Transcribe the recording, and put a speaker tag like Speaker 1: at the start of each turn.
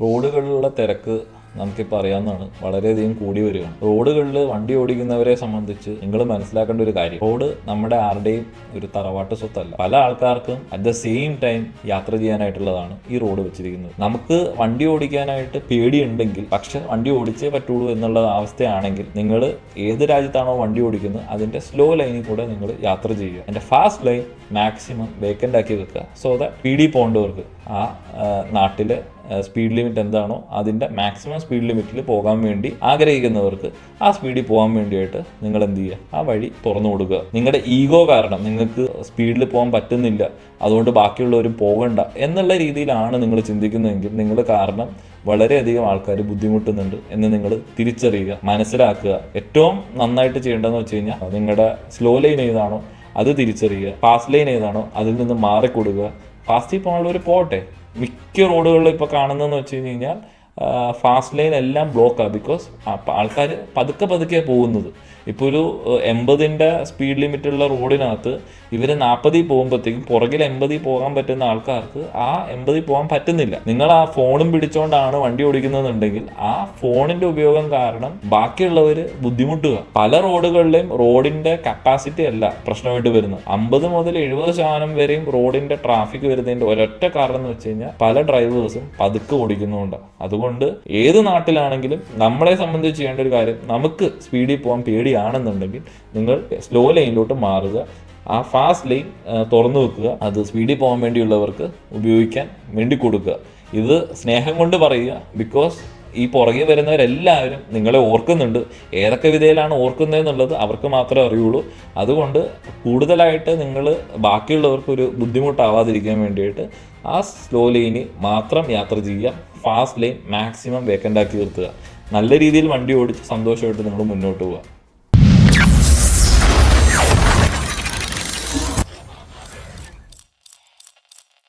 Speaker 1: റോഡുകളിലുള്ള തിരക്ക് നമുക്കിപ്പോൾ അറിയാവുന്നതാണ്. വളരെയധികം കൂടി വരികയാണ്. റോഡുകളിൽ വണ്ടി ഓടിക്കുന്നവരെ സംബന്ധിച്ച് നിങ്ങൾ മനസ്സിലാക്കേണ്ട ഒരു കാര്യം. റോഡ് നമ്മുടെ ആരുടെയും ഒരു തറവാട്ട് സ്വത്തല്ല. പല ആൾക്കാർക്കും അറ്റ് ദ സെയിം ടൈം യാത്ര ചെയ്യാനായിട്ടുള്ളതാണ് ഈ റോഡ് വെച്ചിരിക്കുന്നത്. നമുക്ക് വണ്ടി ഓടിക്കാനായിട്ട് പേടിയുണ്ടെങ്കിൽ പക്ഷെ വണ്ടി ഓടിച്ചേ പറ്റുള്ളൂ എന്നുള്ള അവസ്ഥയാണെങ്കിൽ നിങ്ങൾ ഏത് രാജ്യത്താണോ വണ്ടി ഓടിക്കുന്നത് അതിന്റെ സ്ലോ ലൈനിൽ കൂടെ നിങ്ങൾ യാത്ര ചെയ്യുക. അതിന്റെ ഫാസ്റ്റ് ലൈൻ മാക്സിമം വേക്കന്റ് ആക്കി വെക്കുക. സോ ദാറ്റ് പി ഡി പോകേണ്ടവർക്ക് ആ നാട്ടിലെ സ്പീഡ് ലിമിറ്റ് എന്താണോ അതിന്റെ മാക്സിമം സ്പീഡ് ലിമിറ്റിൽ പോകാൻ വേണ്ടി ആഗ്രഹിക്കുന്നവർക്ക് ആ സ്പീഡിൽ പോകാൻ വേണ്ടിയിട്ട് നിങ്ങൾ എന്ത് ചെയ്യുക? ആ വഴി തുറന്നു കൊടുക്കുക. നിങ്ങളുടെ ഈഗോ കാരണം നിങ്ങൾക്ക് സ്പീഡിൽ പോകാൻ പറ്റുന്നില്ല. അതുകൊണ്ട് ബാക്കിയുള്ളവരും പോകണ്ട എന്നുള്ള രീതിയിലാണ് നിങ്ങൾ ചിന്തിക്കുന്നതെങ്കിൽ നിങ്ങൾ കാരണം വളരെയധികം ആൾക്കാർ ബുദ്ധിമുട്ടുന്നുണ്ട് എന്ന് നിങ്ങൾ തിരിച്ചറിയുക മനസ്സിലാക്കുക. ഏറ്റവും നന്നായിട്ട് ചെയ്യേണ്ടതെന്ന് വെച്ച് കഴിഞ്ഞാൽ നിങ്ങളുടെ സ്ലോ ലൈൻ ഏതാണോ അത് തിരിച്ചറിയുക. ഫാസ്റ്റ് ലൈൻ ഏതാണോ അതിൽ നിന്ന് മാറിക്കൊടുക്കുക. ഫാസ്റ്റിൽ പോകാനുള്ളവർ പോട്ടെ മിക്ക റോഡുകളിലും ഇപ്പോൾ കാണുന്നതെന്ന് വെച്ച് കഴിഞ്ഞ് കഴിഞ്ഞാൽ ഫാസ്റ്റ് ലൈൻ എല്ലാം ബ്ലോക്കാണ് ബിക്കോസ് ആൾക്കാർ പതുക്കെ പതുക്കെ പോകുന്നത്. ഇപ്പോൾ ഒരു എൺപതിന്റെ സ്പീഡ് ലിമിറ്റുള്ള റോഡിനകത്ത് ഇവർ നാൽപ്പതിൽ പോകുമ്പോഴത്തേക്കും പുറകിൽ എൺപതിൽ പോകാൻ പറ്റുന്ന ആൾക്കാർക്ക് ആ എൺപതിൽ പോകാൻ പറ്റുന്നില്ല. നിങ്ങൾ ആ ഫോണും പിടിച്ചുകൊണ്ടാണ് വണ്ടി ഓടിക്കുന്നതെന്നുണ്ടെങ്കിൽ ആ ഫോണിന്റെ ഉപയോഗം കാരണം ബാക്കിയുള്ളവർ ബുദ്ധിമുട്ടുക. പല റോഡുകളിലെയും റോഡിന്റെ കപ്പാസിറ്റി അല്ല പ്രശ്നമായിട്ട് വരുന്നത്. അമ്പത് മുതൽ എഴുപത് ശതമാനം വരെയും റോഡിന്റെ ട്രാഫിക് വരുന്നതിന്റെ ഒരൊറ്റ കാരണം എന്ന് വെച്ച് കഴിഞ്ഞാൽ പല ഡ്രൈവേഴ്സും പതുക്കെ ഓടിക്കുന്നുണ്ട്. അതുകൊണ്ട് ഏത് നാട്ടിലാണെങ്കിലും നമ്മളെ സംബന്ധിച്ച് ചെയ്യേണ്ട ഒരു കാര്യം നമുക്ക് സ്പീഡിൽ പോകാൻ പേടിയാണെന്നുണ്ടെങ്കിൽ നിങ്ങൾ സ്ലോ ലൈനിലോട്ട് മാറുക. ആ ഫാസ്റ്റ് ലൈൻ തുറന്നു വെക്കുക. അത് സ്പീഡിൽ പോകാൻ വേണ്ടിയുള്ളവർക്ക് ഉപയോഗിക്കാൻ വേണ്ടി കൊടുക്കുക. ഇത് സ്നേഹം കൊണ്ട് പറയുക. ബിക്കോസ് ഈ പുറകെ വരുന്നവരെല്ലാവരും നിങ്ങളെ ഓർക്കുന്നുണ്ട്. ഏതൊക്കെ വിധയിലാണ് ഓർക്കുന്നതെന്നുള്ളത് അവർക്ക് മാത്രമേ അറിയുള്ളൂ. അതുകൊണ്ട് കൂടുതലായിട്ട് നിങ്ങൾ ബാക്കിയുള്ളവർക്ക് ഒരു ബുദ്ധിമുട്ടാവാതിരിക്കാൻ വേണ്ടിയിട്ട് ആ സ്ലോ ലൈനിൽ മാത്രം യാത്ര ചെയ്യുക. ഫാസ്റ്റ് മാക്സിമം വേക്കന്റ് ആക്കി നിർത്തുക. നല്ല രീതിയിൽ വണ്ടി ഓടിച്ച് സന്തോഷമായിട്ട് നിങ്ങൾ മുന്നോട്ട് പോവുക.